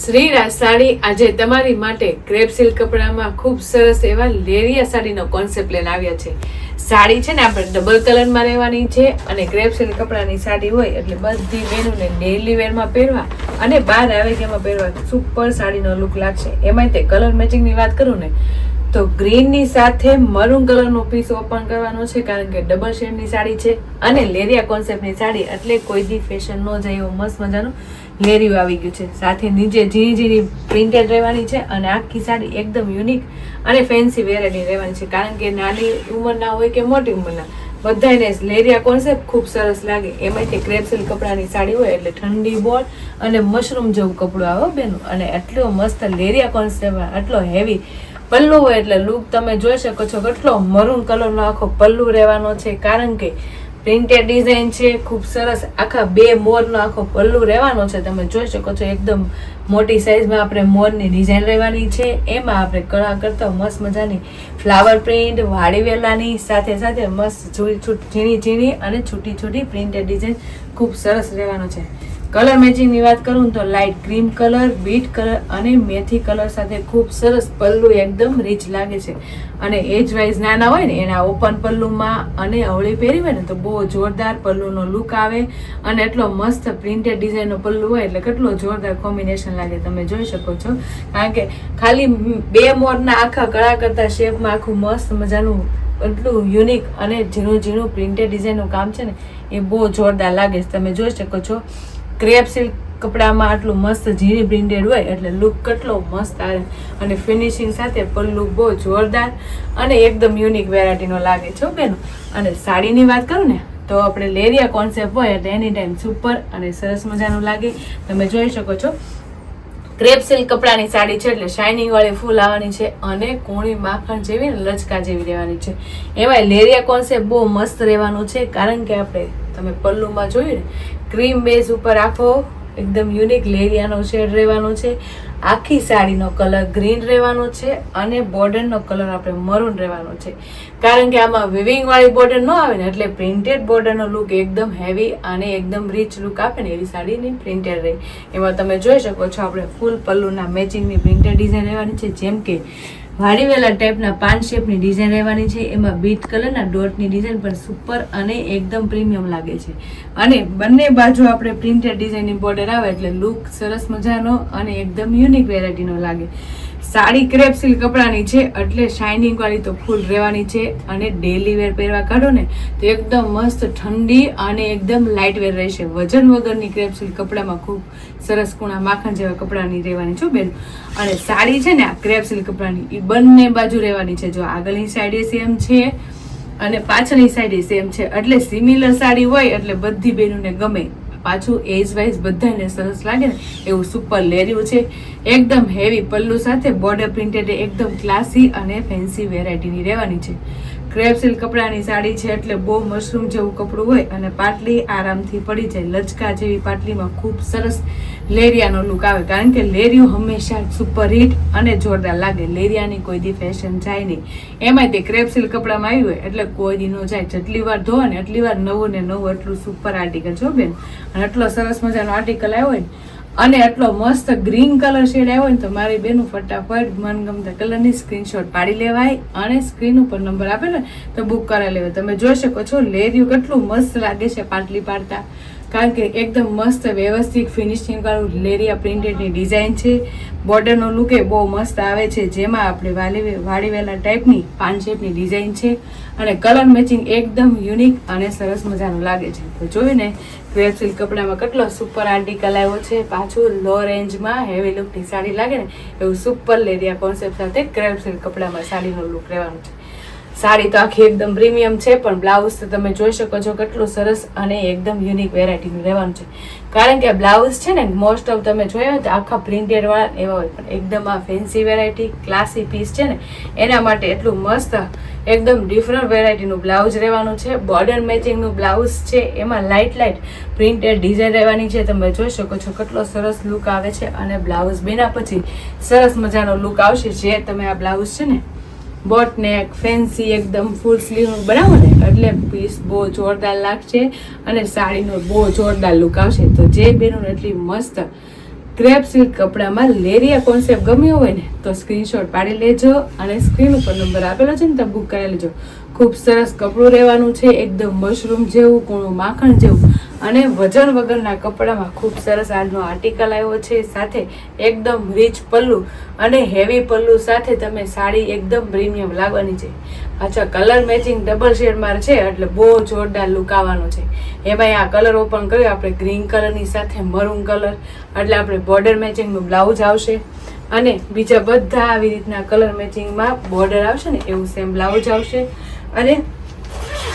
શ્રીરાજ સાડી આજે તમારી માટે ક્રેપ સિલ્ક કપડામાં ખૂબ સરસ એવા લેરિયા સાડીનો કોન્સેપ્ટ લઈને આવ્યા છે. સાડી છે ને આપણે ડબલ કલરમાં રહેવાની છે અને ક્રેપ સિલ્ક કપડાની સાડી હોય એટલે બધી બહેનોને ડેઇલી વેરમાં પહેરવા અને બહાર આવે એમાં પહેરવા સુપર સાડીનો લુક લાગશે. એમાંય તે કલર મેચિંગની વાત કરું ને, તો ગ્રીનની સાથે મરૂન કલરનો પીસ ઓપન કરવાનો છે કારણ કે ડબલ શેડની સાડી છે અને લેરિયા કોન્સેપ્ટની સાડી એટલે કોઈ દી ફેશન ન જાય એવો મસ્ત મજાનું લેરિયું આવી ગયું છે. સાથે નીચે ઝીણી ઝીણી પ્રિન્ટેડ રહેવાની છે અને આખી સાડી એકદમ યુનિક અને ફેન્સી વેરાયટી રહેવાની છે. કારણ કે નાની ઉંમરના હોય કે મોટી ઉંમરના બધાને લેરિયા કોન્સેપ્ટ ખૂબ સરસ લાગે. એમાંથી તે ક્રેપસિલ કપડાની સાડી હોય એટલે ઠંડી બોલ અને મશરૂમ જેવું કપડું આવે બેનું. અને એટલો મસ્ત લેરિયા કોન્સેપ્ટ આટલો હેવી પલ્લુ હોય એટલે લુક તમે જોઈ શકો છો કેટલો મરૂન કલરનો આખો પલ્લુ રહેવાનો છે. કારણ કે પ્રિન્ટેડ ડિઝાઇન છે, ખૂબ સરસ. આખા બે મોરનો આખો પલ્લુ રહેવાનો છે. તમે જોઈ શકો છો, એકદમ મોટી સાઇઝમાં આપણે મોરની ડિઝાઇન રહેવાની છે. એમાં આપણે કળા કરતા મસ્ત મજાની ફ્લાવર પ્રિન્ટ વાળી વેલાની, સાથે સાથે મસ્ત ઝીણી ઝીણી અને છૂટી છૂટી પ્રિન્ટેડ ડિઝાઇન ખૂબ સરસ રહેવાનો છે. કલર મેચિંગની વાત કરું તો light cream colour beet colour અને મેથી કલર સાથે ખૂબ સરસ પલ્લુ એકદમ રીચ લાગે છે. અને એજ વાઇઝ નાના હોય ને, એના ઓપન પલ્લુમાં અને અવળી પહેરી હોય ને, તો બહુ જોરદાર પલ્લુનો લુક આવે. અને એટલો મસ્ત પ્રિન્ટેડ ડિઝાઇનનો પલ્લુ હોય, એટલે કેટલો જોરદાર કોમ્બિનેશન લાગે તમે જોઈ શકો છો. કારણ કે ખાલી બે મોરના આખા કળા કરતા શેપમાં આખું મસ્ત મજાનું, એટલું યુનિક અને ઝીણું ઝીણું પ્રિન્ટેડ ડિઝાઇનનું કામ છે ને, એ બહુ જોરદાર લાગે છે. તમે જોઈ શકો છો. ક્રેપ સિલ્ક કપડામાં આટલું મસ્ત ઝીણી પ્રિન્ટેડ હોય એટલે લુક કેટલો મસ્ત આવે. અને ફિનિશિંગ સાથે પલ્લુ બહુ જોરદાર અને એકદમ યુનિક વેરાયટીનો લાગે છે બેનો. અને સાડીની વાત કરું ને, તો આપણે લેરિયા કોન્સેપ્ટ હોય એટલે એની ટાઈમ સુપર અને સરસ મજાનું લાગે. તમે જોઈ શકો છો. ક્રેપ સિલ્ક કપડાની સાડી છે એટલે શાઇનિંગ વાળી ફૂલ આવવાની છે અને કોણી માખણ જેવી લચકા જેવી રહેવાની છે. એમાં લેરિયા કોન્સેપ્ટ બહુ મસ્ત રહેવાનું છે કારણ કે આપણે તમે પલ્લુમાં જોયું ને ક્રીમ બેઝ ઉપર આખો એકદમ યુનિક લેરિયાનો શેડ રહેવાનો છે. આખી સાડીનો કલર ગ્રીન રહેવાનો છે અને બોર્ડરનો કલર આપણે મરૂન રહેવાનો છે. કારણ કે આમાં વિવિંગવાળી બોર્ડર ન આવે ને એટલે પ્રિન્ટેડ બોર્ડરનો લુક એકદમ હેવી અને એકદમ રીચ લુક આપે ને એવી સાડીની પ્રિન્ટેડ રહે. એમાં તમે જોઈ શકો છો આપણે ફૂલ પલ્લુના મેચિંગની પ્રિન્ટેડ ડિઝાઇન રહેવાની છે. જેમ કે વાડીવેલા ટાઈપના પાન શેપની ડિઝાઇન રહેવાની છે. એમાં બીટ કલરના ડોટની ડિઝાઇન પણ સુપર અને એકદમ પ્રીમિયમ લાગે છે. અને બંને બાજુ આપણે પ્રિન્ટેડ ડિઝાઇનની બોર્ડર આવે એટલે લુક સરસ મજાનો અને એકદમ યુનિક વેરાયટીનો લાગે. સાડી ક્રેપ સિલ્ક કપડાની છે એટલે શાઇનિંગ વાળી તો ફૂલ રહેવાની છે અને ડેલી વેર પહેરવા કાઢો ને તો એકદમ મસ્ત, ઠંડી અને એકદમ લાઇટ વેર રહેશે. વજન વગરની ક્રેપ સિલ્ક કપડામાં ખૂબ સરસ કુણા માખણ જેવા કપડાની રહેવાની છો બેન. અને સાડી છે ને આ ક્રેપ સિલ્ક કપડાની એ બંને બાજુ રહેવાની છે. જો આગળની સાઈડે સેમ છે અને પાછળની સાઈડે સેમ છે. એટલે સિમિલર સાડી હોય એટલે બધી બહેનોને ગમે. પાછું એજ વાઇઝ બધાને સરસ લાગે ને, એવું સુપર લેર્યું છે. એકદમ હેવી પલ્લુ સાથે બોર્ડર પ્રિન્ટેડ એકદમ ક્લાસી અને ફેન્સી વેરાયટીની રહેવાની છે. ક્રેપ સિલ્ક કપડાની સાડી છે એટલે બહુ મશરૂમ જેવું કપડું હોય અને પાટલી આરામથી પડી જાય. લચકા જેવી પાટલીમાં ખૂબ સરસ લેરિયાનો લુક આવે. કારણ કે લેરિયું હંમેશા સુપર હિટ અને જોરદાર લાગે. લેરિયાની કોઈ દી ફેશન જાય નહીં. એમાંય તે ક્રેપ સિલ્ક કપડામાં આવ્યું હોય એટલે કોઈ દી ન જાય. જેટલી વાર ધો ને એટલી વાર નવું ને નવું એટલું સુપર આર્ટિકલ જો બેન. અને એટલો સરસ મજાનો આર્ટિકલ આવ્યો હોય અને એટલો મસ્ત ગ્રીન કલર શેડ આવ્યો ને તો મારી બેનું ફટાફટ મનગમતા કલરની સ્ક્રીનશોટ પાડી લેવાય અને સ્ક્રીન ઉપર નંબર આપેલો ને તો બુક કરાવી લેવાય. તમે જોઈ શકો છો, લેરિયું કેટલું મસ્ત લાગે છે પાટલી પાડતા. કારણ કે એકદમ મસ્ત વ્યવસ્થિત ફિનિશિંગવાળું લેરિયા પ્રિન્ટેડની ડિઝાઇન છે. બોર્ડરનો લુક એ બહુ મસ્ત આવે છે. જેમાં આપણે વાલી વાળીવેલા ટાઈપની પાન શેપની ડિઝાઇન છે. અને કલર મેચિંગ એકદમ યુનિક અને સરસ મજાનું લાગે છે. તો જોયું ને સિલ્ક કપડામાં કેટલો સુપર આર્ટિકલ આવ્યો છે. પાછું લો રેન્જમાં હેવી લુકની સાડી લાગે ને, એવું સુપર લેરિયા કોન્સેપ્ટ સાથે ક્રેપ સિલ્ક કપડામાં સાડીનો લુક રહેવાનું છે. સાડી તો આખી એકદમ પ્રીમિયમ છે, પણ બ્લાઉઝ તો તમે જોઈ શકો છો કેટલું સરસ અને એકદમ યુનિક વેરાયટીનું રહેવાનું છે. કારણ કે બ્લાઉઝ છે ને મોસ્ટ ઓફ તમે જોયા હોય તો આખા પ્રિન્ટેડવાળા એવા હોય, પણ એકદમ આ ફેન્સી વેરાયટી ક્લાસી પીસ છે ને, એના માટે એટલું મસ્ત, એકદમ ડિફરન્ટ વેરાયટીનું બ્લાઉઝ રહેવાનું છે. બોર્ડર મેચિંગનું બ્લાઉઝ છે, એમાં લાઇટ લાઇટ પ્રિન્ટેડ ડિઝાઇન રહેવાની છે. તમે જોઈ શકો છો કેટલો સરસ લુક આવે છે અને બ્લાઉઝ બેના પછી સરસ મજાનો લુક આવશે, જે તમે આ બ્લાઉઝ છે ને બોટ નેક, ફેન્સી, એકદમ ફૂલ સ્લીવનું બનાવો ને? એટલે પીસ બહુ જોરદાર લાગશે અને સાડીનો બહુ જોરદાર લુક આવશે. તો જે બેનો એટલી મસ્ત ક્રેપ સિલ્ક કપડામાં લેરિયા કોન્સેપ્ટ ગમ્યો હોય ને, તો સ્ક્રીનશોટ પાડી લેજો અને સ્ક્રીન ઉપર નંબર આપેલો છે ને તો બુક કરી લેજો. ખૂબ સરસ કપડું રહેવાનું છે, એકદમ મશરૂમ જેવું, કૂણું માખણ જેવું. અને વજન વગરના કપડામાં ખૂબ સરસ આજનો આર્ટિકલ આવ્યો છે. સાથે એકદમ રીચ પલ્લુ અને હેવી પલ્લુ સાથે તમે સાડી એકદમ પ્રીમિયમ લાગવાની છે. અચ્છા કલર મેચિંગ ડબલ શેડમાં છે, એટલે બહુ જોરદાર લુક આવવાનો છે. એમાં આ કલર ઓપન કર્યો, આપણે ગ્રીન કલરની સાથે મરૂન કલર એટલે આપણે બોર્ડર મેચિંગનું બ્લાઉઝ આવશે. અને બીજા બધા આવી રીતના કલર મેચિંગમાં બોર્ડર આવશે ને, એવું સેમ બ્લાઉઝ આવશે. અને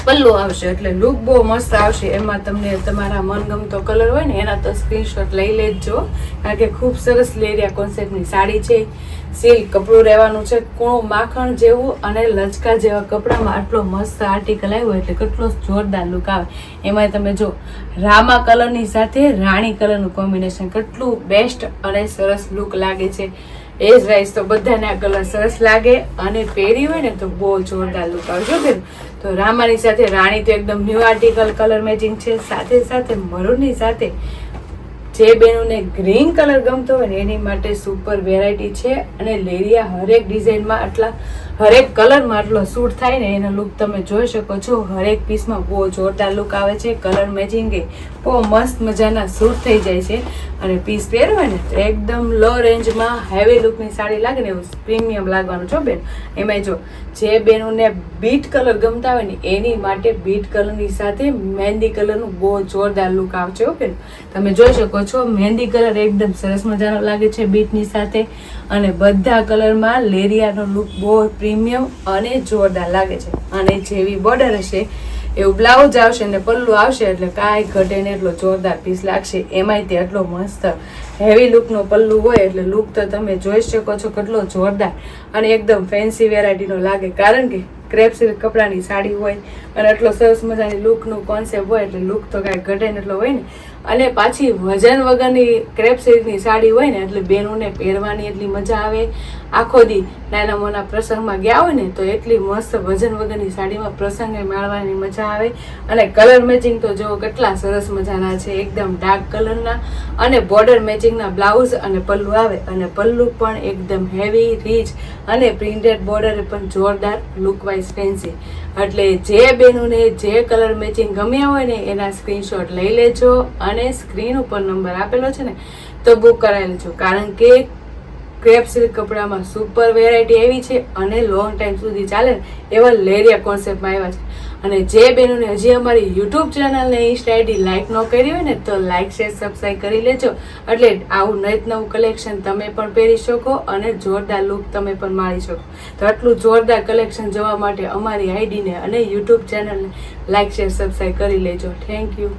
પલ્લુ આવશે એટલે લુક બહુ મસ્ત આવશે. એમાં તમને તમારા મનગમતો કલર હોય ને, એના તો સ્ક્રીનશોટ લઈ લેજો. કારણ કે ખૂબ સરસ લેરિયા કોન્સેપ્ટની સાડી છે. સિલ્ક કપડું રહેવાનું છે. કૂણું માખણ જેવું અને લચકા જેવા કપડામાં આટલો મસ્ત આર્ટિકલ આવ્યો એટલે કેટલો જોરદાર લુક આવે. એમાં તમે જો, રામા કલરની સાથે રાણી કલરનું કોમ્બિનેશન કેટલું બેસ્ટ અને સરસ લુક લાગે છે. એ જ રાઈસ તો બધાને આ કલર સરસ લાગે અને પહેરી હોય ને તો બહુ જોરદાર લુક આવે જો બેન તો રામાની સાથે રાણી તો એકદમ ન્યૂ આર્ટિકલ કલર મેચિંગ છે. સાથે સાથે મરૂનની સાથે જે બેનોને ગ્રીન કલર ગમતો હોય ને એની માટે સુપર વેરાયટી છે. અને લેરિયા હરેક ડિઝાઇનમાં આટલા હરેક કલરમાં આટલો સૂટ થાય ને એનો લુક તમે જોઈ શકો છો. હરેક પીસમાં બહુ જોરદાર લુક આવે છે. કલર મેચિંગ બહુ મસ્ત મજાના સૂટ થઈ જાય છે. અને પીસ પહેરવા ને એકદમ લો રેન્જમાં હેવી લુકની સાડી લાગે ને એવું પ્રીમિયમ લાગવાનું છો બેન. એમાં જો જે બેનોને બીટ કલર ગમતા હોય ને એની માટે બીટ કલરની સાથે મહેંદી કલરનું બહુ જોરદાર લુક આવશે ઓકે તમે જોઈ શકો છો મહેંદી કલર એકદમ સરસ મજાનો લાગે છે બીટની સાથે. અને બધા કલરમાં લેરિયાનો લુક બહુ પ્રીમિયમ અને જોરદાર લાગે છે. અને જેવી બોર્ડર હશે, એવું બ્લાઉઝ આવશે ને પલ્લું આવશે એટલે કાંઈ ઘટે ને એટલો જોરદાર પીસ લાગશે. એમાંય તે એટલો મસ્ત હેવી લુકનો પલ્લું હોય એટલે લુક તો તમે જોઈ શકો છો કેટલો જોરદાર અને એકદમ ફેન્સી વેરાયટીનો લાગે. કારણ કે ક્રેપ સિલ્ક કપડાની સાડી હોય, અને એટલો સરસ મજાની લુકનું કોન્સેપ્ટ હોય, એટલે લુક તો કાંઈ ઘટે ને એટલો હોય ને. અને પાછી વજન વગરની ક્રેપ સિલ્કની સાડી હોય ને, એટલે બેનોને પહેરવાની એટલી મજા આવે. આખો દી નાના મોના પ્રસંગમાં ગયા હોય ને, તો એટલી મસ્ત વજન વગરની સાડીમાં પ્રસંગે માણવાની મજા આવે. અને કલર મેચિંગ તો જો કેટલા સરસ મજાના છે, એકદમ ડાર્ક કલરના અને બોર્ડર મેચિંગના બ્લાઉઝ અને પલ્લુ આવે, અને પલ્લુ પણ એકદમ હેવી રીચ અને પ્રિન્ટેડ બોર્ડર પણ જોરદાર લુક ફેન્સી એટલે જે બેનોને જે કલર મેચિંગ ગમ્યા હોય ને, એના સ્ક્રીનશોટ લઈ લેજો અને સ્ક્રીન ઉપર નંબર આપેલો છે ને, તો બુક કરાવી લેજો. કારણ કે ક્રેપ સિલ્ક કપડામાં સુપર વેરાયટી એવી છે અને લોંગ ટાઈમ સુધી ચાલે એવા લેરિયા કોન્સેપ્ટમાં આવ્યા છે. અને જે બહેનોને હજી અમારી યુટ્યુબ ચેનલને ઇન્સ્ટા આઈડી લાઇક ન કરી હોય ને તો લાઇક શેર સબસ્ક્રાઈબ કરી લેજો. એટલે આવું નત નવું કલેક્શન તમે પણ પહેરી શકો અને જોરદાર લુક તમે પણ માણી શકો. તો આટલું જોરદાર કલેક્શન જોવા માટે અમારી આઈડીને અને યુટ્યુબ ચેનલને લાઇક શેર સબસ્ક્રાઈબ કરી લેજો. Thank you